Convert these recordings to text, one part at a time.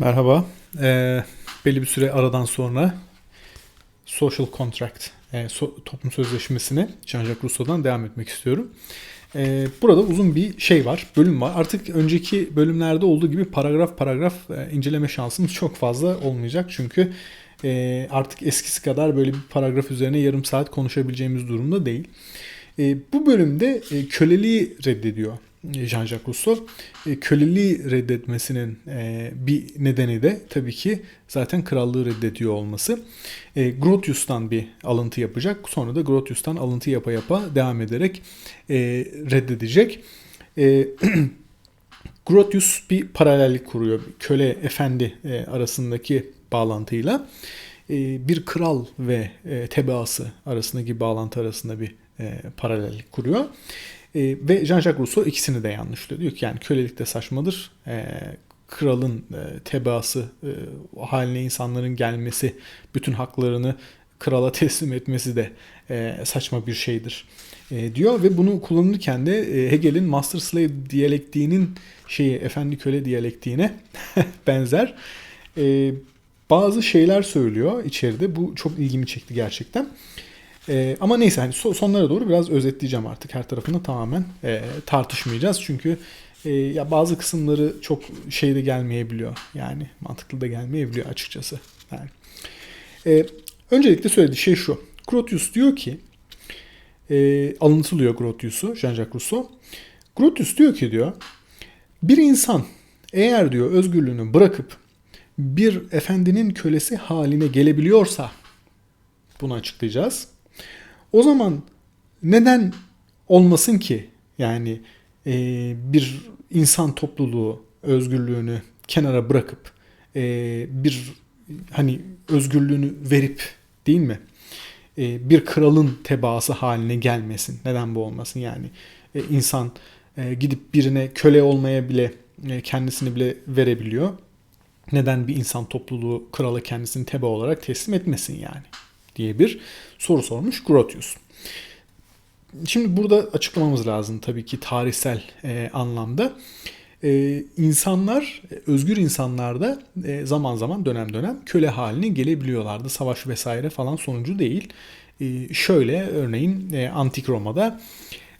Merhaba. Ee, belli bir süre aradan sonra Social Contract, e, so- toplum sözleşmesine Jean-Jacques Rousseau'dan devam etmek istiyorum. Ee, burada uzun bir şey var, bölüm var. Artık önceki bölümlerde olduğu gibi paragraf paragraf e, inceleme şansımız çok fazla olmayacak. Çünkü e, artık eskisi kadar böyle bir paragraf üzerine yarım saat konuşabileceğimiz durumda değil. E, bu bölümde e, köleliği reddediyor Jean-Jacques Rousseau. E, köleliği reddetmesinin e, bir nedeni de tabii ki zaten krallığı reddediyor olması. E, Grotius'tan bir alıntı yapacak. Sonra da Grotius'tan alıntı yapa yapa devam ederek reddedecek. Grotius bir paralellik kuruyor. Köle efendi arasındaki bağlantıyla bir kral ve tebaası arasındaki bağlantı arasında bir paralellik kuruyor. E, ve Jean-Jacques Rousseau ikisini de yanlışlıyor. Diyor ki yani kölelik de saçmadır. E, kralın e, tebaası e, haline insanların gelmesi, bütün haklarını krala teslim etmesi de e, saçma bir şeydir e, diyor ve bunu kullanırken de e, Hegel'in master slave diyalektiğinin şeyi efendi köle diyalektiğine benzer e, bazı şeyler söylüyor içeride. Bu çok ilgimi çekti gerçekten. E, ama neyse hani so- sonlara doğru biraz özetleyeceğim artık her tarafını tamamen e, tartışmayacağız çünkü e, ya bazı kısımları çok şeyde gelmeyebiliyor yani mantıklı da gelmeyebiliyor açıkçası. Yani. E, öncelikle söylediği şey şu. Grotius diyor ki e, alıntılıyor Grotius'u Jean-Jacques Rousseau. Grotius diyor ki diyor bir insan eğer diyor özgürlüğünü bırakıp bir efendinin kölesi haline gelebiliyorsa bunu açıklayacağız. O zaman neden olmasın ki yani e, bir insan topluluğu özgürlüğünü kenara bırakıp e, bir hani özgürlüğünü verip değil mi e, bir kralın tebaası haline gelmesin. Neden bu olmasın yani e, insan e, gidip birine köle olmaya bile e, kendisini bile verebiliyor. Neden bir insan topluluğu krala kendisini teba olarak teslim etmesin yani diye bir soru sormuş Grotius. Şimdi burada açıklamamız lazım tabii ki tarihsel e, anlamda. E, insanlar, özgür insanlar da e, zaman zaman dönem dönem köle haline gelebiliyorlardı. Savaş vesaire falan sonucu değil. E, şöyle örneğin e, Antik Roma'da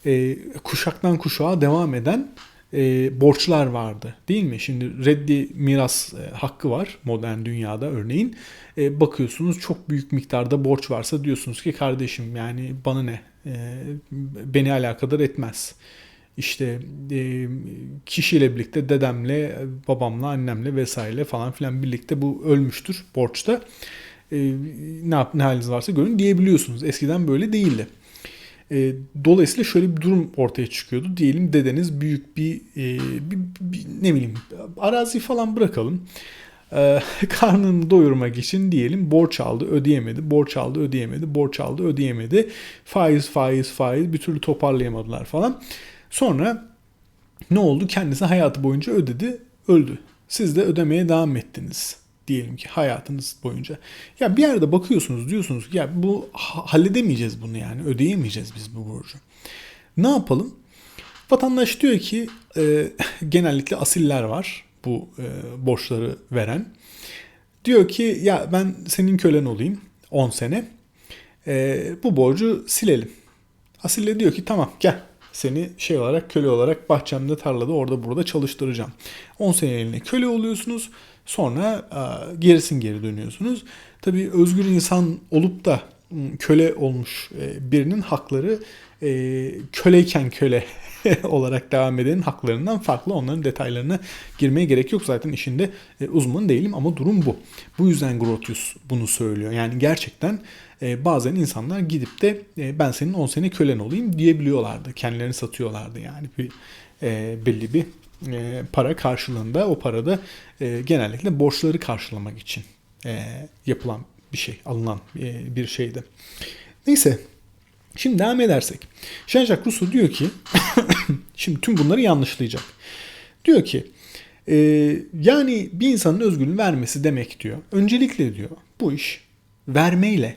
e, kuşaktan kuşağa devam eden e, borçlar vardı değil mi? Şimdi reddi miras e, hakkı var modern dünyada örneğin. E, bakıyorsunuz çok büyük miktarda borç varsa diyorsunuz ki kardeşim yani bana ne? E, beni alakadar etmez. İşte e, kişiyle birlikte dedemle, babamla, annemle vesaire falan filan birlikte bu ölmüştür borçta. E, ne yap ne haliniz varsa görün diyebiliyorsunuz. Eskiden böyle değildi. E, dolayısıyla şöyle bir durum ortaya çıkıyordu. Diyelim dedeniz büyük bir, e, bir, bir ne bileyim arazi falan bırakalım. E, karnını doyurmak için diyelim borç aldı ödeyemedi, borç aldı ödeyemedi, borç aldı ödeyemedi. Faiz faiz faiz bir türlü toparlayamadılar falan. Sonra ne oldu? Kendisi hayatı boyunca ödedi, öldü. Siz de ödemeye devam ettiniz diyelim ki hayatınız boyunca. Ya bir yerde bakıyorsunuz diyorsunuz ki ya bu halledemeyeceğiz bunu yani ödeyemeyeceğiz biz bu borcu. Ne yapalım? Vatandaş diyor ki e, genellikle asiller var bu e, borçları veren. Diyor ki ya ben senin kölen olayım 10 sene. E, bu borcu silelim. Asille diyor ki tamam gel seni şey olarak köle olarak bahçemde tarlada orada burada çalıştıracağım. 10 seneliğine köle oluyorsunuz. Sonra gerisin geri dönüyorsunuz. Tabii özgür insan olup da köle olmuş birinin hakları köleyken köle olarak devam edenin haklarından farklı. Onların detaylarına girmeye gerek yok. Zaten işinde uzman değilim ama durum bu. Bu yüzden Grotius bunu söylüyor. Yani gerçekten bazen insanlar gidip de ben senin 10 sene kölen olayım diyebiliyorlardı. Kendilerini satıyorlardı yani bir belli bir e, para karşılığında o parada e, genellikle borçları karşılamak için e, yapılan bir şey, alınan e, bir şeydi. Neyse Şimdi devam edersek. Jean-Jacques Rousseau diyor ki şimdi tüm bunları yanlışlayacak. Diyor ki e, yani bir insanın özgürlüğünü vermesi demek diyor. Öncelikle diyor bu iş vermeyle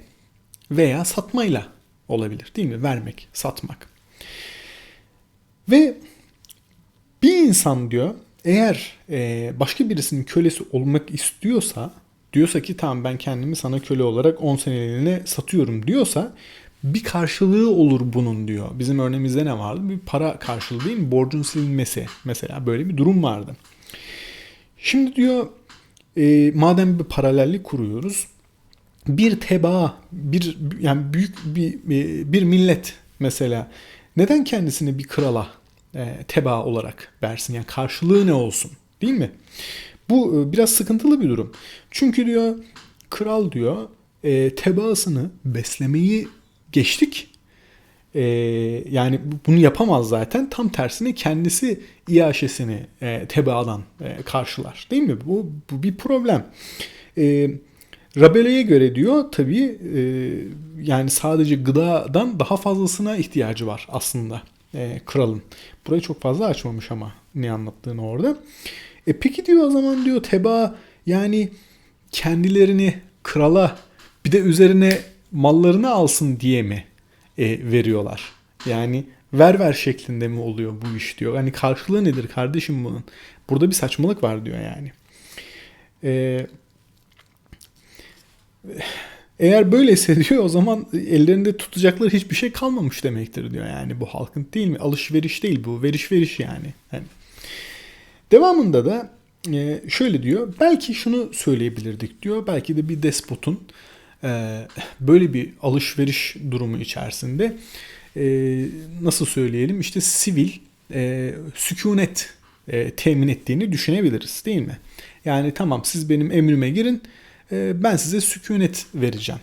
veya satmayla olabilir değil mi? Vermek, satmak. Ve bir insan diyor eğer e, başka birisinin kölesi olmak istiyorsa diyorsa ki tamam ben kendimi sana köle olarak 10 seneliğine satıyorum diyorsa bir karşılığı olur bunun diyor. Bizim örneğimizde ne vardı? Bir para karşılığı değil mi? Borcun silinmesi mesela böyle bir durum vardı. Şimdi diyor e, madem bir paralellik kuruyoruz bir tebaa bir yani büyük bir bir millet mesela neden kendisini bir krala e, tebaa olarak versin yani karşılığı ne olsun değil mi? Bu e, biraz sıkıntılı bir durum. Çünkü diyor kral diyor e, tebaasını beslemeyi geçtik. E, yani bunu yapamaz zaten. Tam tersine kendisi iaşesini e, tebaadan e, karşılar. Değil mi? Bu, bu bir problem. E, Rabele'ye göre diyor tabii e, yani sadece gıdadan daha fazlasına ihtiyacı var aslında e, kralın. Burayı çok fazla açmamış ama ne anlattığını orada. E peki diyor o zaman diyor teba yani kendilerini krala bir de üzerine mallarını alsın diye mi e, veriyorlar? Yani ver ver şeklinde mi oluyor bu iş diyor. Hani karşılığı nedir kardeşim bunun? Burada bir saçmalık var diyor yani. Eee eğer böyleyse diyor o zaman ellerinde tutacakları hiçbir şey kalmamış demektir diyor. Yani bu halkın değil mi? Alışveriş değil bu. Veriş veriş yani. yani. Devamında da e, şöyle diyor. Belki şunu söyleyebilirdik diyor. Belki de bir despotun böyle bir alışveriş durumu içerisinde e, nasıl söyleyelim işte sivil sükunet temin ettiğini düşünebiliriz değil mi? Yani tamam siz benim emrime girin ee, ben size sükunet vereceğim.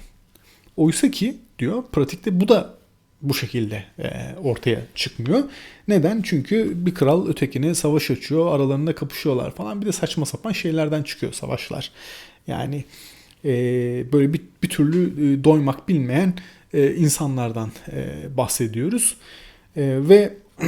Oysa ki diyor pratikte bu da bu şekilde e, ortaya çıkmıyor. Neden? Çünkü bir kral ötekine savaş açıyor, aralarında kapışıyorlar falan. Bir de saçma sapan şeylerden çıkıyor savaşlar. Yani e, böyle bir, bir türlü e, doymak bilmeyen insanlardan bahsediyoruz. Ve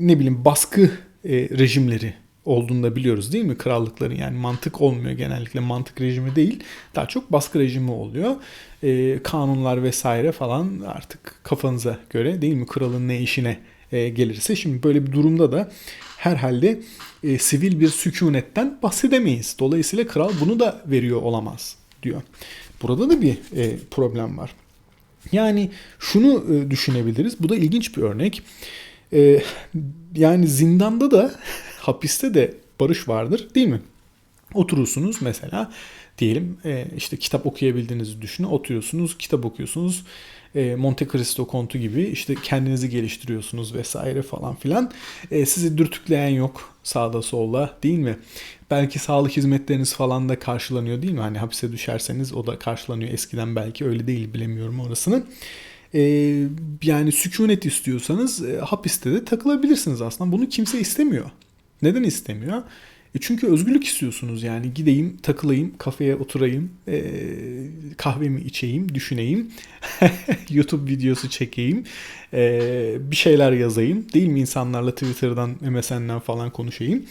ne bileyim baskı rejimleri olduğunu da biliyoruz değil mi? Krallıkların yani mantık olmuyor genellikle mantık rejimi değil. Daha çok baskı rejimi oluyor. E, kanunlar vesaire falan artık kafanıza göre değil mi? Kralın ne işine e, gelirse. Şimdi böyle bir durumda da herhalde e, sivil bir sükunetten bahsedemeyiz. Dolayısıyla kral bunu da veriyor olamaz diyor. Burada da bir e, problem var. Yani şunu e, düşünebiliriz. Bu da ilginç bir örnek. E, yani zindanda da hapiste de barış vardır değil mi? Oturursunuz mesela diyelim e, işte kitap okuyabildiğinizi düşünün. Oturuyorsunuz, kitap okuyorsunuz. E, Monte Cristo kontu gibi işte kendinizi geliştiriyorsunuz vesaire falan filan. E, sizi dürtükleyen yok sağda solda değil mi? Belki sağlık hizmetleriniz falan da karşılanıyor değil mi? Hani hapise düşerseniz o da karşılanıyor. Eskiden belki öyle değil bilemiyorum orasını. yani sükunet istiyorsanız hapiste de takılabilirsiniz aslında. Bunu kimse istemiyor. Neden istemiyor? E çünkü özgürlük istiyorsunuz yani gideyim takılayım kafeye oturayım e, kahvemi içeyim düşüneyim YouTube videosu çekeyim e, bir şeyler yazayım değil mi insanlarla Twitter'dan MSN'den falan konuşayım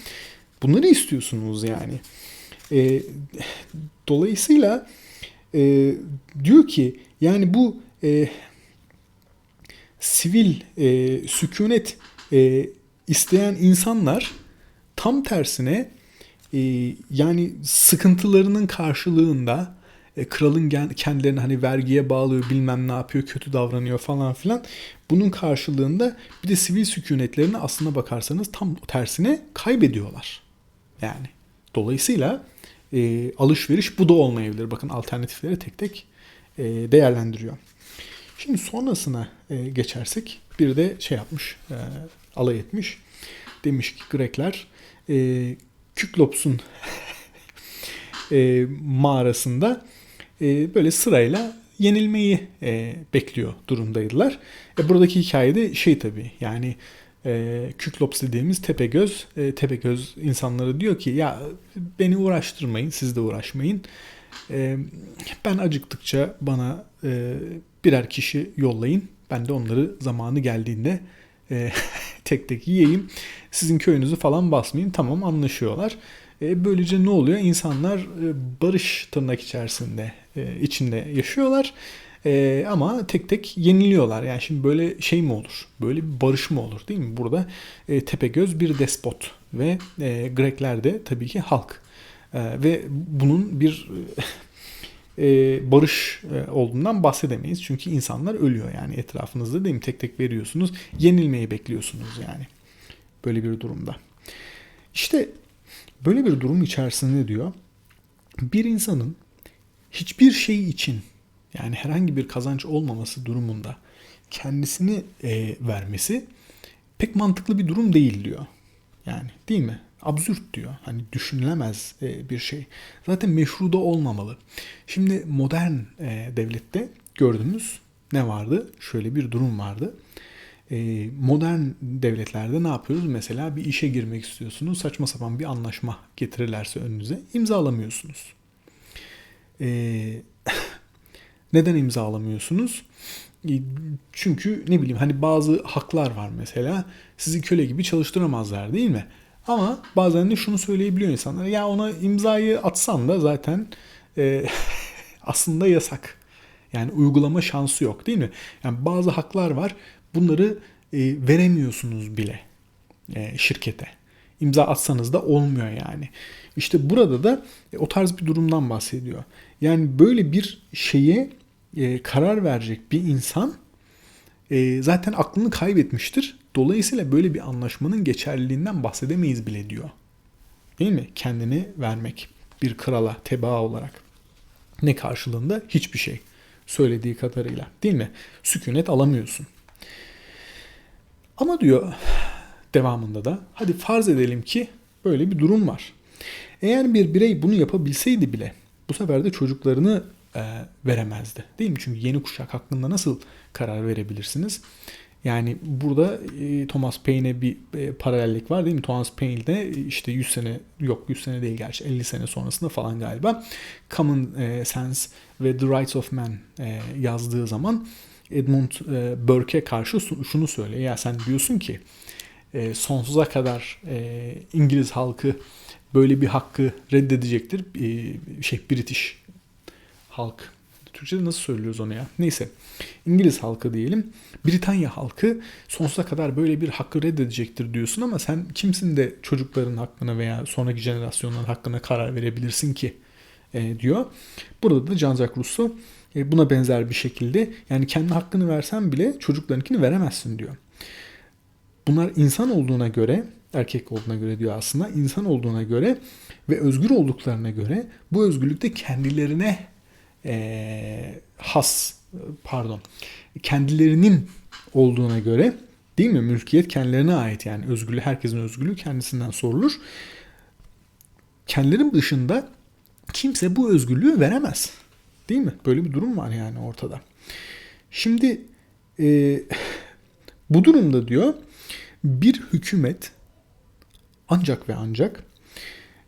bunları istiyorsunuz yani e, dolayısıyla e, diyor ki yani bu e, sivil e, sükunet e, isteyen insanlar Tam tersine e, yani sıkıntılarının karşılığında e, kralın kendilerini hani vergiye bağlıyor bilmem ne yapıyor kötü davranıyor falan filan. Bunun karşılığında bir de sivil sükunetlerini aslına bakarsanız tam tersine kaybediyorlar. Yani dolayısıyla e, alışveriş bu da olmayabilir. Bakın alternatifleri tek tek e, değerlendiriyor. Şimdi sonrasına e, geçersek bir de şey yapmış, e, alay etmiş. Demiş ki Grekler e, Küklops'un e, mağarasında e, böyle sırayla yenilmeyi e, bekliyor durumdaydılar. E, buradaki hikayede şey tabii yani e, Küklops dediğimiz Tepegöz, e, Tepegöz insanları diyor ki ya beni uğraştırmayın, siz de uğraşmayın. E, ben acıktıkça bana e, birer kişi yollayın. Ben de onları zamanı geldiğinde e, tek tek yiyeyim. Sizin köyünüzü falan basmayayım. Tamam anlaşıyorlar. E, böylece ne oluyor? İnsanlar e, barış tırnak içerisinde e, içinde yaşıyorlar. E, ama tek tek yeniliyorlar. Yani şimdi böyle şey mi olur? Böyle bir barış mı olur değil mi? Burada e, Tepegöz bir despot ve e, Grekler de tabii ki halk. E, ve bunun bir e, barış e, olduğundan bahsedemeyiz. Çünkü insanlar ölüyor yani etrafınızda değil mi? Tek tek veriyorsunuz. Yenilmeyi bekliyorsunuz yani. Böyle bir durumda. İşte böyle bir durum içerisinde diyor bir insanın hiçbir şey için yani herhangi bir kazanç olmaması durumunda kendisini e, vermesi pek mantıklı bir durum değil diyor. Yani değil mi? Absürt diyor. Hani düşünülemez e, bir şey. Zaten meşruda olmamalı. Şimdi modern e, devlette gördüğünüz ne vardı? Şöyle bir durum vardı. E, modern devletlerde ne yapıyoruz? Mesela bir işe girmek istiyorsunuz. Saçma sapan bir anlaşma getirirlerse önünüze imzalamıyorsunuz. E, neden imzalamıyorsunuz? E, çünkü ne bileyim hani bazı haklar var mesela. Sizi köle gibi çalıştıramazlar değil mi? Ama bazen de şunu söyleyebiliyor insanlar. Ya ona imzayı atsan da zaten e, aslında yasak. Yani uygulama şansı yok değil mi? Yani bazı haklar var. Bunları e, veremiyorsunuz bile e, şirkete. İmza atsanız da olmuyor yani. İşte burada da e, o tarz bir durumdan bahsediyor. Yani böyle bir şeye e, karar verecek bir insan e, zaten aklını kaybetmiştir. Dolayısıyla böyle bir anlaşmanın geçerliliğinden bahsedemeyiz bile diyor. Değil mi? Kendini vermek bir krala tebaa olarak. Ne karşılığında? Hiçbir şey. Söylediği kadarıyla. Değil mi? Sükunet alamıyorsun. Ama diyor devamında da hadi farz edelim ki böyle bir durum var. Eğer bir birey bunu yapabilseydi bile bu sefer de çocuklarını e, veremezdi. Değil mi? Çünkü yeni kuşak hakkında nasıl karar verebilirsiniz? Yani burada e, Thomas Paine'e bir e, paralellik var değil mi? Thomas Paine de işte 100 sene yok 100 sene değil gerçi 50 sene sonrasında falan galiba Common e, Sense ve The Rights of Man e, yazdığı zaman Edmund e, Burke'e karşı şunu söylüyor. Ya sen diyorsun ki e, sonsuza kadar e, İngiliz halkı böyle bir hakkı reddedecektir. E, şey British halk. Türkçe'de nasıl söylüyoruz onu ya? Neyse. İngiliz halkı diyelim. Britanya halkı sonsuza kadar böyle bir hakkı reddedecektir diyorsun ama sen kimsin de çocukların hakkına veya sonraki jenerasyonların hakkına karar verebilirsin ki e, diyor. Burada da Jean-Jacques Rousseau e, buna benzer bir şekilde yani kendi hakkını versen bile çocuklarınkini veremezsin diyor. Bunlar insan olduğuna göre erkek olduğuna göre diyor aslında insan olduğuna göre ve özgür olduklarına göre bu özgürlükte kendilerine e, has pardon kendilerinin olduğuna göre değil mi mülkiyet kendilerine ait yani özgürlüğü herkesin özgürlüğü kendisinden sorulur. Kendilerinin dışında kimse bu özgürlüğü veremez. Değil mi? Böyle bir durum var yani ortada. Şimdi e, bu durumda diyor bir hükümet ancak ve ancak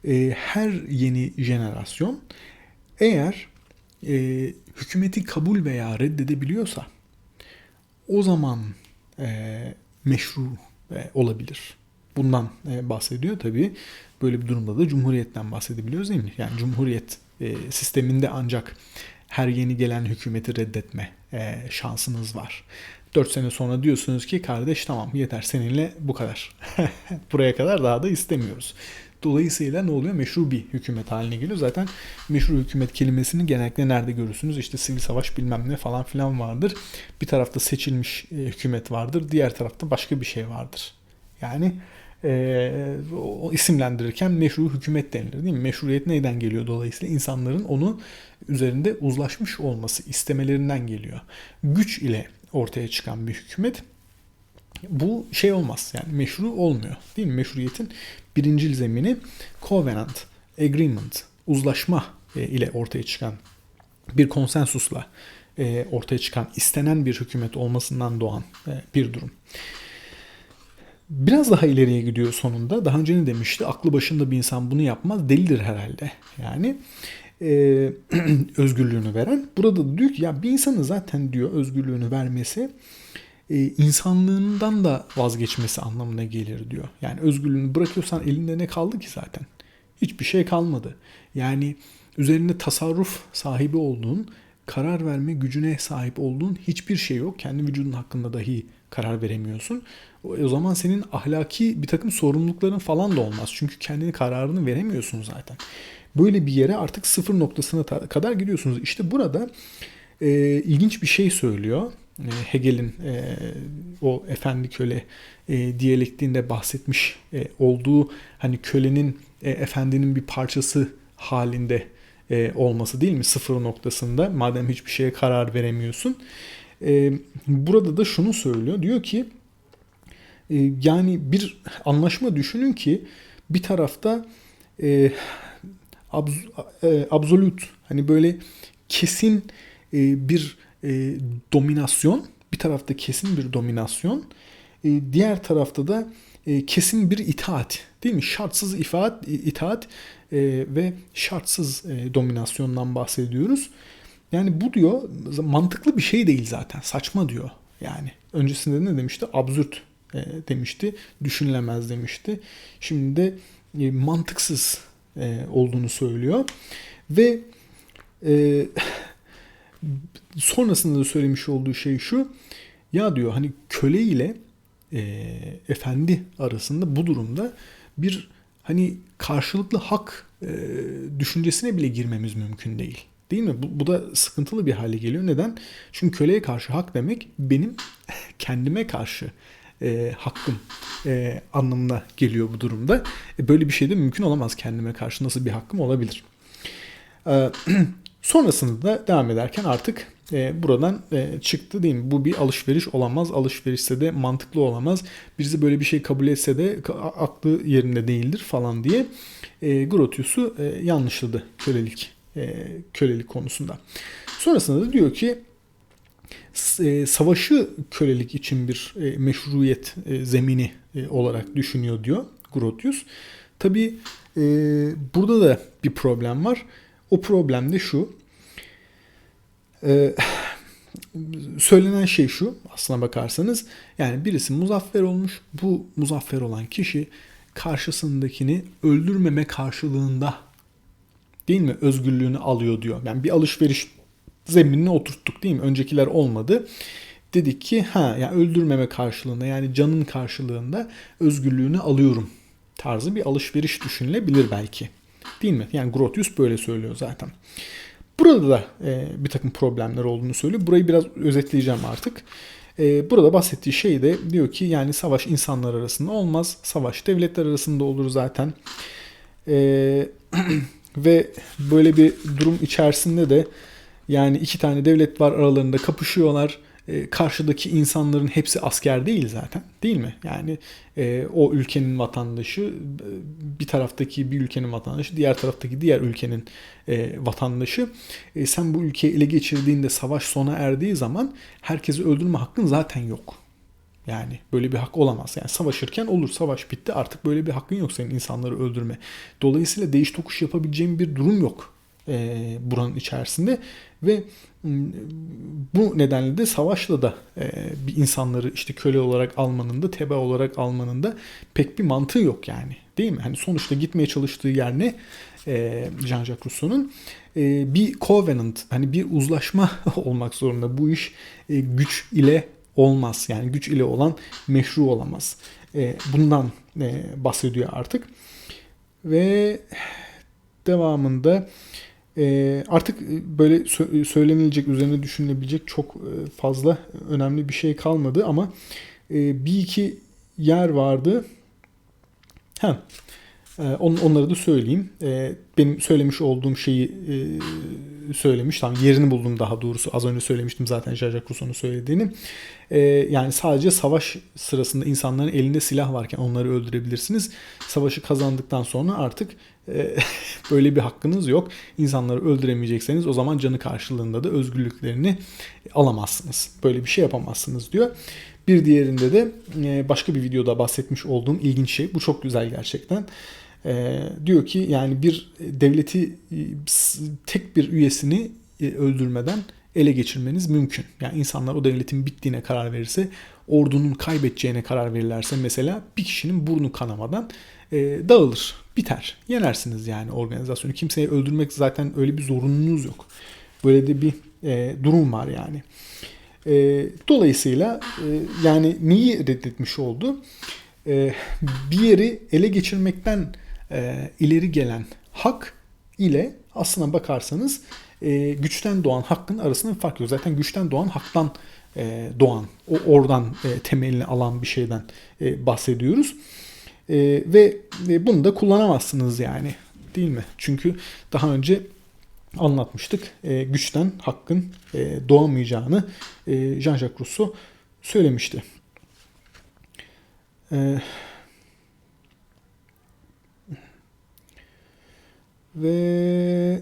e, her yeni jenerasyon eğer e, hükümeti kabul veya reddedebiliyorsa o zaman e, meşru e, olabilir. Bundan e, bahsediyor tabi. Böyle bir durumda da cumhuriyetten bahsedebiliyoruz değil mi? Yani cumhuriyet e, sisteminde ancak her yeni gelen hükümeti reddetme e, şansınız var. 4 sene sonra diyorsunuz ki kardeş tamam yeter seninle bu kadar. Buraya kadar daha da istemiyoruz. Dolayısıyla ne oluyor? Meşru bir hükümet haline geliyor. Zaten meşru hükümet kelimesini genellikle nerede görürsünüz? İşte sivil savaş bilmem ne falan filan vardır. Bir tarafta seçilmiş e, hükümet vardır. Diğer tarafta başka bir şey vardır. Yani e, o isimlendirirken meşru hükümet denilir değil mi? Meşruiyet neyden geliyor dolayısıyla? insanların onu üzerinde uzlaşmış olması istemelerinden geliyor. Güç ile ortaya çıkan bir hükümet bu şey olmaz yani meşru olmuyor değil mi? Meşruiyetin birincil zemini covenant, agreement, uzlaşma e, ile ortaya çıkan bir konsensusla e, ortaya çıkan istenen bir hükümet olmasından doğan e, bir durum. Biraz daha ileriye gidiyor sonunda. Daha önce ne demişti? Aklı başında bir insan bunu yapmaz. Delidir herhalde. Yani e, özgürlüğünü veren. Burada da diyor ki ya bir insanı zaten diyor özgürlüğünü vermesi e, insanlığından da vazgeçmesi anlamına gelir diyor. Yani özgürlüğünü bırakıyorsan elinde ne kaldı ki zaten? Hiçbir şey kalmadı. Yani üzerinde tasarruf sahibi olduğun karar verme gücüne sahip olduğun hiçbir şey yok. Kendi vücudun hakkında dahi karar veremiyorsun. O, zaman senin ahlaki bir takım sorumlulukların falan da olmaz. Çünkü kendi kararını veremiyorsun zaten. Böyle bir yere artık sıfır noktasına kadar gidiyorsunuz. İşte burada e, ilginç bir şey söylüyor. E, Hegel'in e, o efendi köle e, diyalektiğinde bahsetmiş e, olduğu hani kölenin e, efendinin bir parçası halinde e, olması değil mi sıfır noktasında madem hiçbir şeye karar veremiyorsun. E, burada da şunu söylüyor diyor ki e, yani bir anlaşma düşünün ki bir tarafta e, abz, e, absolut hani böyle kesin e, bir e, dominasyon bir tarafta kesin bir dominasyon e, diğer tarafta da e, kesin bir itaat değil mi? Şartsız itaat, itaat e, ve şartsız e, dominasyondan bahsediyoruz. Yani bu diyor mantıklı bir şey değil zaten. Saçma diyor. Yani öncesinde ne demişti? Absürt e, demişti. Düşünülemez demişti. Şimdi de e, mantıksız e, olduğunu söylüyor. Ve e, sonrasında da söylemiş olduğu şey şu. Ya diyor hani köle ile e, efendi arasında bu durumda bir hani karşılıklı hak e, düşüncesine bile girmemiz mümkün değil. Değil mi? Bu, bu da sıkıntılı bir hale geliyor. Neden? Çünkü köleye karşı hak demek benim kendime karşı e, hakkım e, anlamına geliyor bu durumda. E, böyle bir şey de mümkün olamaz kendime karşı. Nasıl bir hakkım olabilir? E, sonrasında da devam ederken artık e, buradan e, çıktı değil mi? Bu bir alışveriş olamaz. Alışverişse de mantıklı olamaz. Birisi böyle bir şey kabul etse de aklı yerinde değildir falan diye e, Grotius'u e, yanlışladı kölelik e, kölelik konusunda. Sonrasında da diyor ki e, savaşı kölelik için bir e, meşruiyet e, zemini olarak düşünüyor diyor Grotius. Tabi burada da bir problem var. O problem de şu. Söylenen şey şu aslına bakarsanız yani birisi muzaffer olmuş bu muzaffer olan kişi karşısındakini öldürmeme karşılığında değil mi özgürlüğünü alıyor diyor. Yani bir alışveriş zeminine oturttuk değil mi? Öncekiler olmadı. Dedik ki ha yani öldürmeme karşılığında yani canın karşılığında özgürlüğünü alıyorum tarzı bir alışveriş düşünülebilir belki. Değil mi? Yani Grotius böyle söylüyor zaten. Burada da e, bir takım problemler olduğunu söylüyor. Burayı biraz özetleyeceğim artık. E, burada bahsettiği şey de diyor ki yani savaş insanlar arasında olmaz. Savaş devletler arasında olur zaten. E, ve böyle bir durum içerisinde de yani iki tane devlet var aralarında kapışıyorlar e, karşıdaki insanların hepsi asker değil zaten değil mi? Yani e, o ülkenin vatandaşı bir taraftaki bir ülkenin vatandaşı diğer taraftaki diğer ülkenin e, vatandaşı. E, sen bu ülkeyi ele geçirdiğinde savaş sona erdiği zaman herkesi öldürme hakkın zaten yok. Yani böyle bir hak olamaz. Yani savaşırken olur savaş bitti artık böyle bir hakkın yok senin insanları öldürme. Dolayısıyla değiş tokuş yapabileceğin bir durum yok e, buranın içerisinde ve bu nedenle de savaşla da e, bir insanları işte köle olarak almanın da teba olarak almanın da pek bir mantığı yok yani. Değil mi? Hani sonuçta gitmeye çalıştığı yer ne? E, Jean-Jacques Rousseau'nun e, bir covenant hani bir uzlaşma olmak zorunda. Bu iş e, güç ile olmaz. Yani güç ile olan meşru olamaz. E, bundan e, bahsediyor artık. Ve devamında ee, artık e, böyle söylenilecek, üzerine düşünülebilecek çok e, fazla önemli bir şey kalmadı ama e, bir iki yer vardı. Ha, onları da söyleyeyim. Benim söylemiş olduğum şeyi söylemiş. Tamam yerini buldum daha doğrusu. Az önce söylemiştim zaten Jean-Jacques Rousseau'nun söylediğini. Yani sadece savaş sırasında insanların elinde silah varken onları öldürebilirsiniz. Savaşı kazandıktan sonra artık böyle bir hakkınız yok. İnsanları öldüremeyecekseniz o zaman canı karşılığında da özgürlüklerini alamazsınız. Böyle bir şey yapamazsınız diyor. Bir diğerinde de başka bir videoda bahsetmiş olduğum ilginç şey. Bu çok güzel gerçekten. Diyor ki yani bir devleti tek bir üyesini öldürmeden ele geçirmeniz mümkün. Yani insanlar o devletin bittiğine karar verirse, ordunun kaybedeceğine karar verirlerse mesela bir kişinin burnu kanamadan e, dağılır, biter. Yenersiniz yani organizasyonu. Kimseyi öldürmek zaten öyle bir zorunluluğunuz yok. Böyle de bir e, durum var yani. E, dolayısıyla e, yani neyi reddetmiş oldu? E, bir yeri ele geçirmekten e, ileri gelen hak ile aslına bakarsanız e, güçten doğan hakkın arasında bir fark yok. Zaten güçten doğan haktan e, doğan, o oradan e, temelini alan bir şeyden e, bahsediyoruz. E, ve e, bunu da kullanamazsınız yani değil mi? Çünkü daha önce anlatmıştık. E, güçten hakkın e, doğamayacağını e, Jean-Jacques Rousseau söylemişti. E, ve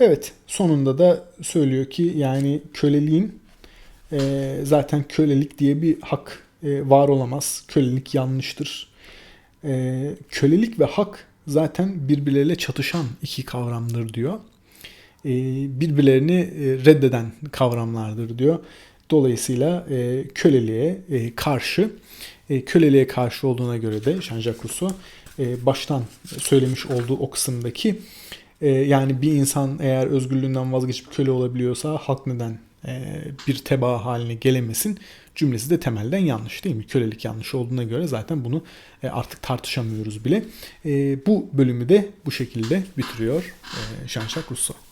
Evet, sonunda da söylüyor ki yani köleliğin e, zaten kölelik diye bir hak e, var olamaz. Kölelik yanlıştır. E, kölelik ve hak zaten birbirleriyle çatışan iki kavramdır diyor. E, birbirlerini reddeden kavramlardır diyor. Dolayısıyla e, köleliğe e, karşı, e, köleliğe karşı olduğuna göre de Jean-Jacques Rousseau e, baştan söylemiş olduğu o kısımdaki e, yani bir insan eğer özgürlüğünden vazgeçip köle olabiliyorsa halk neden bir tebaa haline gelemesin cümlesi de temelden yanlış değil mi? Kölelik yanlış olduğuna göre zaten bunu e, artık tartışamıyoruz bile. E, bu bölümü de bu şekilde bitiriyor e, Jean-Jacques Rousseau.